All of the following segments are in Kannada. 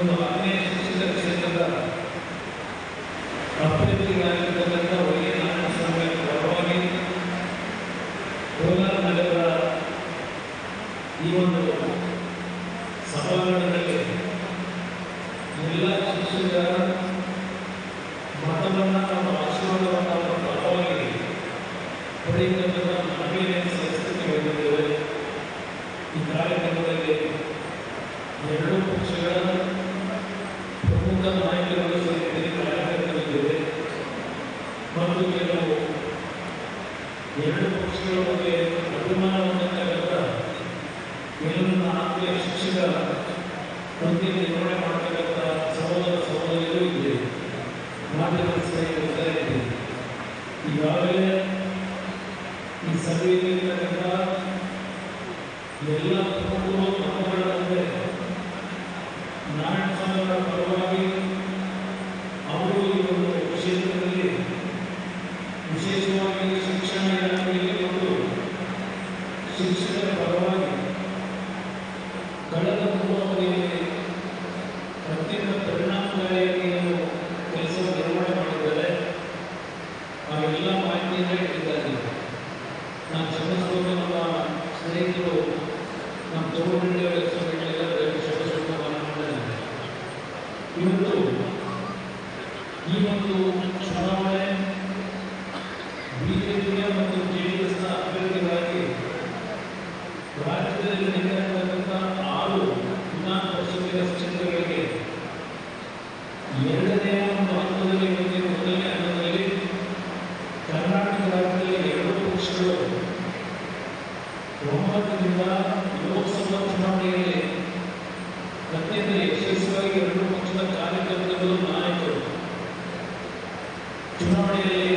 ಒಂದು ಆಗ್ನೇಯ ಶಿಕ್ಷಕ ಕ್ಷೇತ್ರದ ಅಭ್ಯರ್ಥಿಗಳಾಗಿರ್ತಕ್ಕಂಥ ವೈಎ ನಾರಾಯಣಸ್ವಾಮಿ ಪರವಾಗಿ ಕೋಲಾರ ನಗರದ ಈ ಒಂದು ಸಭಾಂಗಣದಲ್ಲಿ ಎಲ್ಲ ಶಿಕ್ಷಕರ ಮತವನ್ನು ನಮ್ಮ ಆಶೀರ್ವಾದವನ್ನು ಅವರ ಪರವಾಗಿ ಪಡೆಯತಕ್ಕಂಥ ಮಹಿಳೆಯ ಸಲ್ಲಿಸಲಿಕ್ಕೆ ಬಂದಿದ್ದೇವೆ ಈ ಕಾರ್ಯಕ್ರಮದಲ್ಲಿ ಎರಡೂ ಪಕ್ಷಗಳ ಪ್ರಮುಖ ನಾಯಕರುಗಳು ಸೇರಿದಂತೆ ಕಾರ್ಯಕರ್ತರಿದ್ದೇವೆ ಮತ್ತು ಕೆಲವು ಎರಡು ಪಕ್ಷಗಳ ಬಗ್ಗೆ ಅಭಿಮಾನ ಹೊಂದತಕ್ಕಂಥ ಮೇಲಿನ ಆತ್ಮೀಯ ಶಿಕ್ಷಕರ ಬಗ್ಗೆ ನಿರ್ವಹಣೆ ಮಾಡತಕ್ಕಂಥ ಸಹೋದರ ಸಹೋದರಿಯರು ಇದೆ ಮಾಧ್ಯಮ ಸ್ನೇಹಿತರ ಇದೆ ಈಗಾಗಲೇ ಈ ಸಭೆಯಲ್ಲಿರ್ತಕ್ಕಂಥ ಎಲ್ಲ ಮುಂದೆ ನಾರಾಯಣ القوائم ಈ ಒಂದು ಚುನಾವಣೆ ಬಿಜೆಪಿಯ ಮತ್ತು ಜೆಡಿಎಸ್ನ ಅಭ್ಯರ್ಥಿಗಳಾಗಿ ರಾಜ್ಯದಲ್ಲಿ ನಡೆಯತಕ್ಕಂಥ ಆರು ವಿಧಾನ ಪರಿಷತ್ತಿನ ಕ್ಷೇತ್ರಗಳಿಗೆ ಎರಡನೇ ಒಂದು ಹಂತದಲ್ಲಿ ಮೊದಲನೇ ಹಂತದಲ್ಲಿ ಕರ್ನಾಟಕ ರಾಜ್ಯದಲ್ಲಿ ಎರಡು ಪಕ್ಷಗಳು ಒಂಬತ್ತರಿಂದ ಲೋಕಸಭಾ ಚುನಾವಣೆಯಲ್ಲಿ ಅತ್ಯಂತ ಯಶಸ್ವಿಯಾಗಿ ಎರಡು ಪಕ್ಷದ ಕಾರ್ಯಕರ್ತರು ನಾಯಕರು. ಚುನಾವಣೆಯಲ್ಲಿ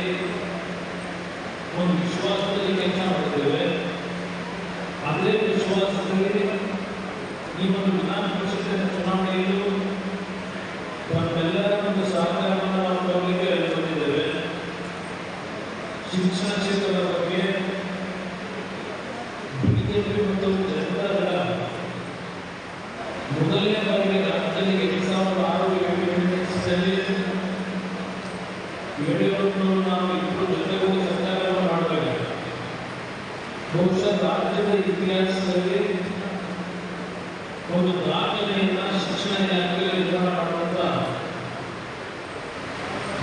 ಒಂದು ವಿಶ್ವಾಸದಲ್ಲಿ ಕೆಲಸ ಮಾಡಿದ್ದೇವೆ ಅದೇ ವಿಶ್ವಾಸದಲ್ಲಿ ಈ ಒಂದು ವಿಧಾನ ಪರಿಷತ್ತಿನ ಚುನಾವಣೆಯಲ್ಲೂ ಒಂದು ಸಹಕಾರವನ್ನು ನಾವು ಕೊಡಲಿಕ್ಕೆ ಶಿಕ್ಷಣ ಕ್ಷೇತ್ರದ ಬಗ್ಗೆ ಬಿಜೆಪಿ ಮತ್ತು ಜನತಾದಳ ಮೊದಲನೇ ಬಾರಿಗೆ ರಾಜ್ಯದಲ್ಲಿ ಎರಡ್ ಸಾವಿರದ ಆರು ಏಳು ಎಂಟರಲ್ಲಿ ಯಡಿಯೂರಪ್ಪನವರು ನಾವು ಇಬ್ಬರು ಜೊತೆಗೂಡಿ ಸರ್ಕಾರವನ್ನು ಮಾಡಬೇಕು ಬಹುಶಃ ರಾಜ್ಯದ ಇತಿಹಾಸದಲ್ಲಿ ಒಂದು ದಾಖಲೆಯನ್ನ ಶಿಕ್ಷಣ ಇಲಾಖೆಯಲ್ಲಿ ನಿರ್ಮಾಣ ಮಾಡುವಂತ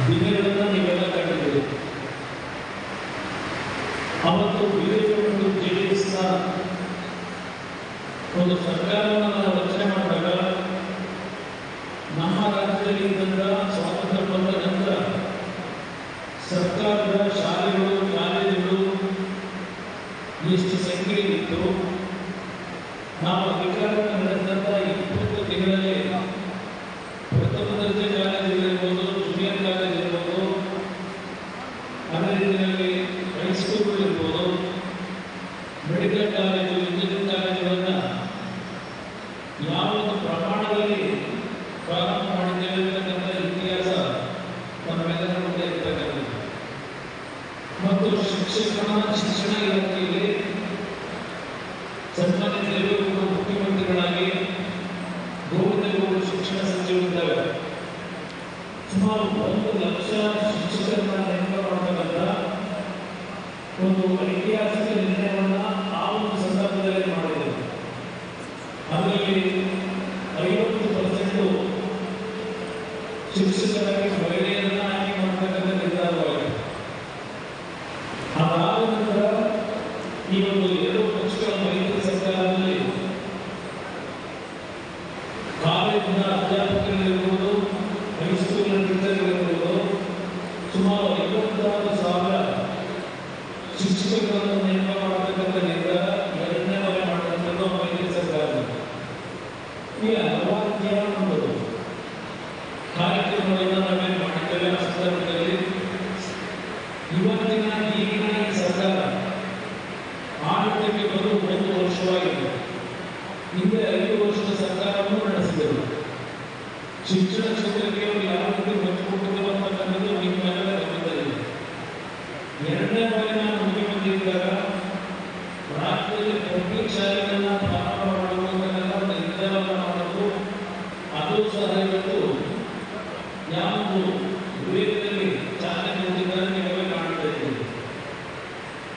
ದಿನಗಳನ್ನು ನೀವೆಲ್ಲ ಕಂಡಿದ್ದೀರಿ ಅವತ್ತು ಬಿಜೆಪಿ ಮತ್ತು ಜೆಡಿಎಸ್ನ ಒಂದು ಸರ್ಕಾರವನ್ನು ನಾವು ರಚನೆ ಮಾಡಿದಾಗ ನಮ್ಮ ರಾಜ್ಯದಲ್ಲಿ ಇದ್ದಂತ ಸ್ವಾತಂತ್ರ್ಯ ಬಂದ ನಂತರ ಸರ್ಕಾರದ ಶಾಲೆಗಳು ಕಾಲೇಜುಗಳು ಎಷ್ಟು ಸಂಖ್ಯೆಯಲ್ಲಿತ್ತು ನಾವು ಅಧಿಕಾರವನ್ನು ನಡೆದಂತ ಇಪ್ಪತ್ತು ತಿಂಗಳಲ್ಲಿ ಪ್ರಥಮ ದರ್ಜೆ ಕಾಲೇಜುಗಳಿರ್ಬೋದು ಜೂನಿಯರ್ ಇರ್ಬೋದು ಮೆಡಿಕಲ್ ಕಾಲೇಜು ಕಾಲೇಜುಗಳನ್ನು ಯಾವ ಒಂದು ಪ್ರಮಾಣದಲ್ಲಿ ಪ್ರಾರಂಭ ಮಾಡಿದ್ದೇವೆ ಇತಿಹಾಸ ನಮ್ಮೆಲ್ಲರ ಮುಂದೆ ಮತ್ತು ಶಿಕ್ಷಕನ すみません。ವರ್ಷವಾಗಿದೆ ಹಿಂದೆ ಐದು ವರ್ಷದ ಸರ್ಕಾರವನ್ನು ನಡೆಸಿದರು. ಶಿಕ್ಷಣ ಕ್ಷೇತ್ರಕ್ಕೆ ಅವರು ಯಾವ ರೀತಿ ಒತ್ತು ಕೊಟ್ಟಿದ್ರು ಅಂತಕ್ಕಂಥದ್ದು ನಿಮ್ಮೆಲ್ಲರ ಗಮನದಲ್ಲಿದೆ. ಎರಡನೇ ಬಾರಿ ನಾನು ಮುಖ್ಯಮಂತ್ರಿ ಇದ್ದಾಗ ರಾಜ್ಯದಲ್ಲಿ ಪಬ್ಲಿಕ್ ಶಾಲೆಗಳನ್ನ ಪ್ರಾರಂಭ ಒಂದು ನಿರ್ಧಾರವನ್ನು ಮಾಡೋದು ಅದು ಸಹ ಇವತ್ತು ಯಾವುದು ವಿವೇಕದಲ್ಲಿ ಚಾಲನೆ ಕೊಟ್ಟಿದ್ದಾರೆ ನೀವೇ ಕಾಣ್ತಾ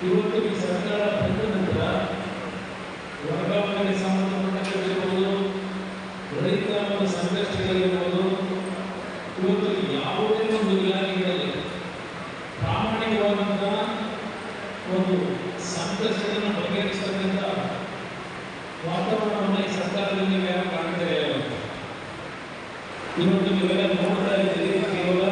ಇವತ್ತು ಈ ಸರ್ಕಾರ ಬಂದ ನಂತರ ವರ್ಗಾವಣೆಗೆ ಸಂಬಂಧಪಟ್ಟಂತಿರ್ಬೋದು ರೈತರ ಒಂದು ಸಂಘರ್ಷಗಳಿರ್ಬೋದು ಇವತ್ತು ಯಾವುದೇ ಒಂದು ಇಲಾಖೆಗಳಲ್ಲಿ ಪ್ರಾಮಾಣಿಕವಾದಂತಹ ಒಂದು ಸಂಘರ್ಷಗಳನ್ನು ಬಗೆಹರಿಸತಕ್ಕಂಥ ವಾತಾವರಣವನ್ನು ಸರ್ಕಾರದಲ್ಲಿ ಯಾರು ಇವತ್ತು ನೀವೆಲ್ಲ ನೋಡ್ತಾ ಇದ್ದೀರಿ, ಕೇವಲ